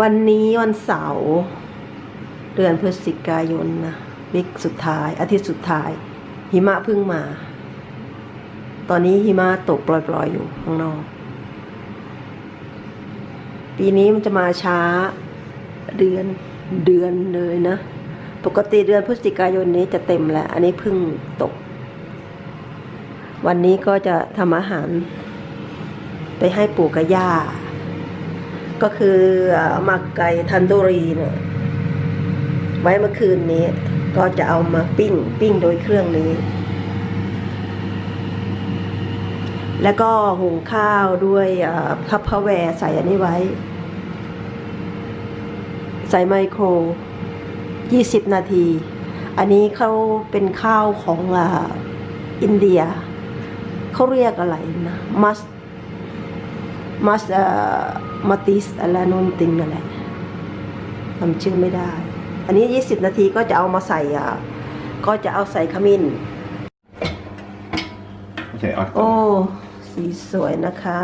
วันนี้วันเสาร์เดือนพฤศจิกายนนะวิกสุดท้าย อาทิตย์สุดท้าย หิมะเพิ่งมา ตอนนี้หิมะตกปล่อยๆอยู่ข้างนอก ปีนี้มันจะมาช้าเดือนเดือนเลยนะ ปกติเดือนพฤศจิกายนนี้จะเต็มแล้ว อันนี้เพิ่งตก วันนี้ก็จะทำอาหาร ไปให้ปู่กับย่า ก็คือหมักไก่ทันดูรีเนี่ยไว้เมื่อคืนนี้ ก็จะเอามาปิ้ง ปิ้งโดยเครื่องนี้ แล้วก็หุงข้าวด้วยอ่าทัพพะแวร์ใส่อันนี้ไว้ ใส่ไมโคร 20 นาที อันนี้เขาเป็นข้าวของออินเดีย เขาเรียกอะไรนะมัส มัสเอ่อมาติสอะไรนนติงนั่นแหละจำชื่อไม่ได้ อันนี้ 20 นาทีก็จะเอามาใส่อะก็จะเอาใส่ขมิ้น Okej, akta. โอ้สีสวยนะคะ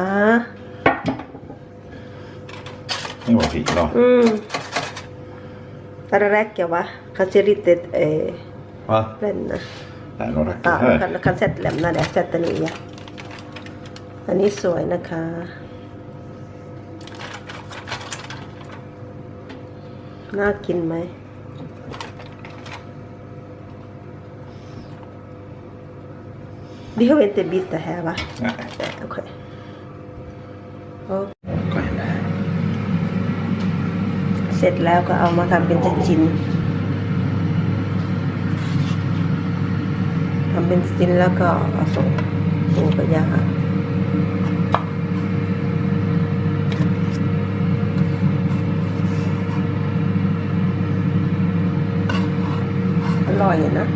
Det var fint då. อืมตระแรกแกวะคันเซริเตเอ Va? เล่นนะ Det är några อ่า rackor คัน här. คันเซ็ตแหลมนะเดี๋ยวเซ็ตตัวนี้อะอันนี้สวยนะคะ น่ากินไหม Vi har inte bitt det här va? Nej, Nej, okej. Och kom igen här. เสร็จแล้วก็เอามาทำเป็นชิ้นๆทำเป็นชิ้นแล้วก็เอาส่งปูกระยาอ ร่อยนะ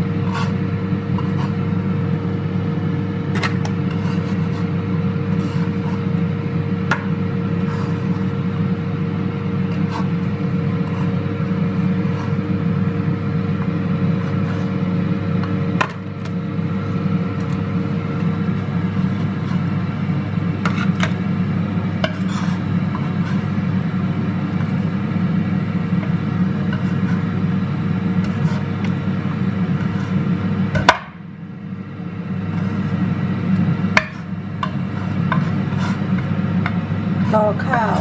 รอข้าว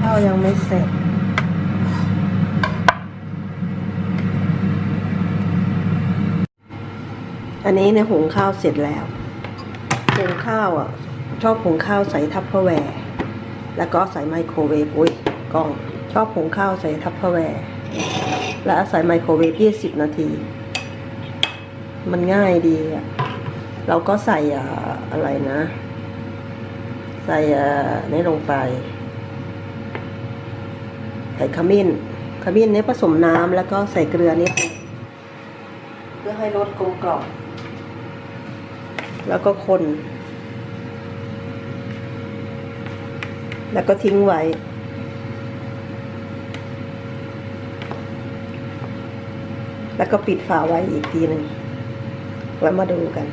ข้าวยังไม่เสร็จอันนี้เนี่ยหุงข้าวเสร็จแล้วหุงข้าวอะ ชอบหุงข้าวใส่ทัพเพอแวร์แล้วก็ใส่ไมโครเวฟอุ้ยกล้อง ชอบหุงข้าวใส่ทัพเพอแวร์แล้วใส่ไมโครเวฟยี่สิบนาที มันง่ายดีอะเราก็ใส่อะอะไรนะ ใส่เนี่ลงไปใส่ขมิ้น ขมิ้นเนี้ผสมน้ำแล้วก็ใส่เกลือนิดเพื่อให้รสกลมกล่อมแล้วก็คน แล้วก็ทิ้งไว้ แล้วก็ปิดฝาไว้อีกทีหนึ่งแล้วมาดูกัน